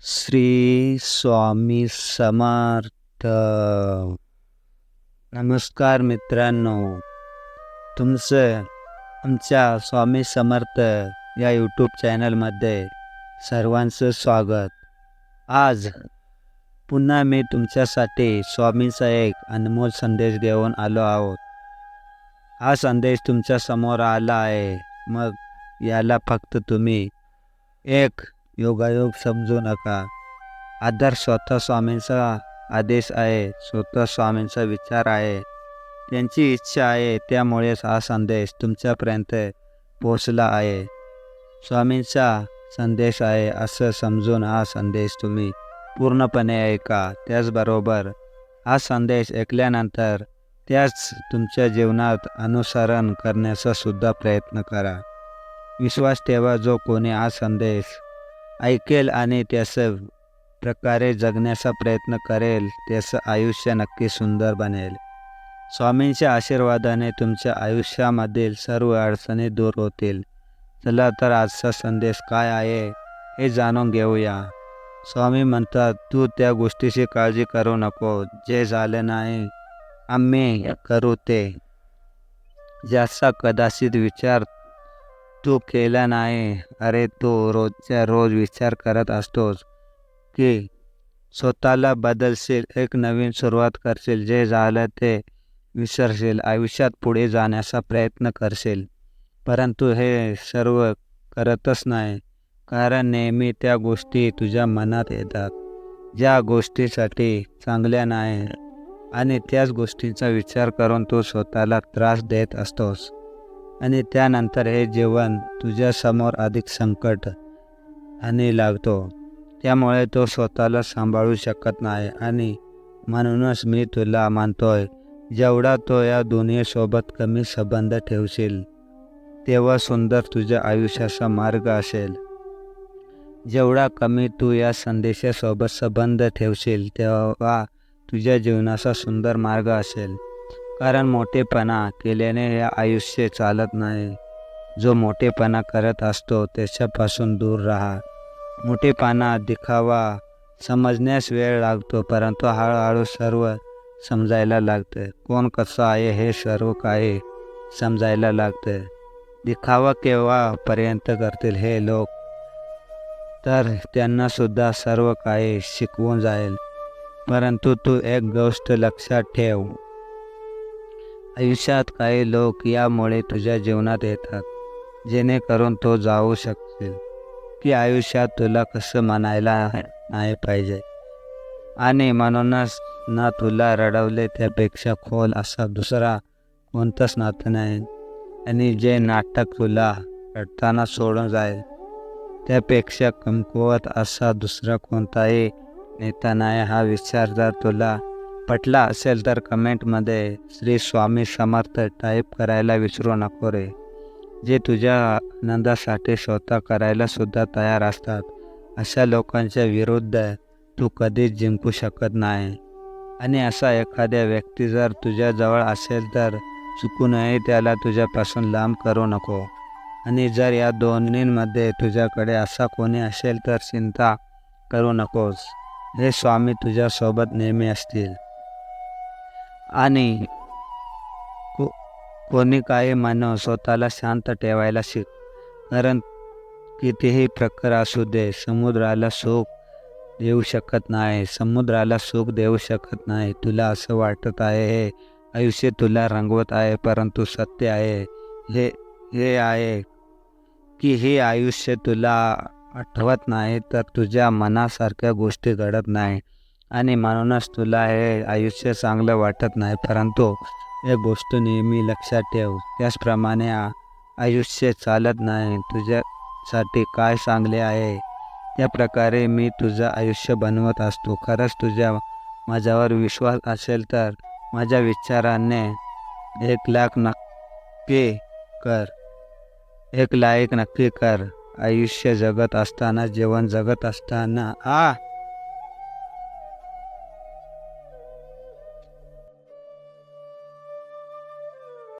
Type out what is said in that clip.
श्री स्वामी समर्थ. नमस्कार मित्रांनो. तुमचं आमच्या स्वामी समर्थ या यूट्यूब चॅनलमध्ये सर्वांचं स्वागत. आज पुन्हा मी तुमच्यासाठी स्वामींचा एक अनमोल संदेश घेऊन आलो आहोत. हा संदेश तुमच्यासमोर आला आहे. मग याला फक्त तुम्ही एक योगायोग समजू नका. आदर स्वतः स्वामींचा आदेश आहे स्वतः स्वामींचा विचार आहे. त्यांची इच्छा आहे त्यामुळेच हा संदेश तुमच्यापर्यंत पोचला आहे. स्वामींचा संदेश आहे असं समजून हा संदेश तुम्ही पूर्णपणे ऐका. त्याचबरोबर हा संदेश ऐकल्यानंतर त्याच तुमच्या जीवनात अनुसरण करण्याचा सुद्धा प्रयत्न करा. विश्वास ठेवा जो कोणी हा संदेश ऐकेल आणि त्याचं प्रकारे जगण्याचा प्रयत्न करेल त्याचं आयुष्य नक्की सुंदर बनेल. स्वामींच्या आशीर्वादाने तुमच्या आयुष्यामधील सर्व अडचणी दूर होतील. चला तर आजचा संदेश काय आहे हे जाणून घेऊया. स्वामी म्हणतात तू त्या गोष्टीची काळजी करू नको जे झाले नाही आम्ही करू ते. ज्याचा कदाचित विचार तू केला नाही. अरे तू रोजच्या रोज विचार करत असतोस की स्वतःला बदलशील एक नवीन सुरुवात करशील जे झालं ते विसरशील आयुष्यात पुढे जाण्याचा प्रयत्न करशील. परंतु हे सर्व करतच नाही कारण नेहमी त्या गोष्टी तुझ्या मनात येतात. ज्या गोष्टीसाठी चांगल्या नाही आणि त्याच गोष्टींचा विचार करून तू स्वतःला त्रास देत असतोस. आणि त्यानंतर हे जीवन तुझ्यासमोर अधिक संकट आणि लागतो त्यामुळे तो स्वतःला सांभाळू शकत नाही आणि म्हणूनच मी तुला मानतोय जेवढा तो या दुनियेसोबत कमी संबंध ठेवशील तेव्हा सुंदर तुझ्या आयुष्याचा मार्ग असेल. जेवढा कमी तू या संदेशासोबत संबंध ठेवशील तेव्हा तुझ्या जीवनाचा सुंदर मार्ग असेल. कारण मोठेपणा केल्याने हे आयुष्य चालत नाही. जो मोठेपणा करत असतो त्याच्यापासून दूर राहा. मोठेपणा दिखावा समजण्यास वेळ लागतो परंतु हळूहळू सर्व समजायला लागतं. कोण कसं आहे हे सर्व काही समजायला लागतं. दिखावा केव्हापर्यंत करतील हे लोक? तर त्यांनासुद्धा सर्व काही शिकवून जाईल. परंतु तू एक गोष्ट लक्षात ठेव. आयुष्यात काही लोक यामुळे तुझ्या जीवनात येतात जेणेकरून तो जाऊ शकतील की आयुष्यात तुला कसं म्हणायला नाही पाहिजे. आणि म्हणूनच ना तुला रडवले त्यापेक्षा खोल असा दुसरा कोणतंच नातं नाही. आणि जे नाटक तुला रडताना सोडून जाईल त्यापेक्षा कमकुवत असा दुसरा कोणताही नेता नाही. हा विचार जर तुला पटला असेल तर कमेंटमध्ये श्री स्वामी समर्थ टाईप करायला विसरू नको रे. जे तुझ्या आनंदासाठी स्वतः करायला सुद्धा तयार असतात अशा लोकांच्या विरुद्ध तू कधीच जिंकू शकत नाही. आणि असा एखाद्या व्यक्ती जर तुझ्याजवळ असेल तर चुकूनही त्याला तुझ्यापासून लांब करू नको. आणि जर या दोन्हींमध्ये तुझ्याकडे असा कोणी असेल तर चिंता करू नकोस. हे स्वामी तुझ्यासोबत नेहमी असतील. आणि को कोणी काही म्हणो स्वतःला शांत ठेवायला शिक कारण कितीही प्रकार असू दे समुद्राला सुख देऊ शकत नाही समुद्राला सुख देऊ शकत नाही. तुला असं वाटत आहे हे आयुष्य तुला रंगवत आहे परंतु सत्य आहे. हे हे आहे की हे आयुष्य तुला आठवत नाही तर तुझ्या मनासारख्या गोष्टी घडत नाही. आणि म्हणूनच तुला हे आयुष्य चांगलं वाटत नाही परंतु हे गोष्ट नेहमी लक्षात ठेव. त्याचप्रमाणे आयुष्य चालत नाही तुझ्यासाठी काय चांगले आहे? या प्रकारे मी तुझं आयुष्य बनवत असतो. खरंच तुझ्या माझ्यावर विश्वास असेल तर माझ्या विचाराने एक लाख नक्की कर. एक लायक नक्की कर. आयुष्य जगत असताना जेवण जगत असताना. आ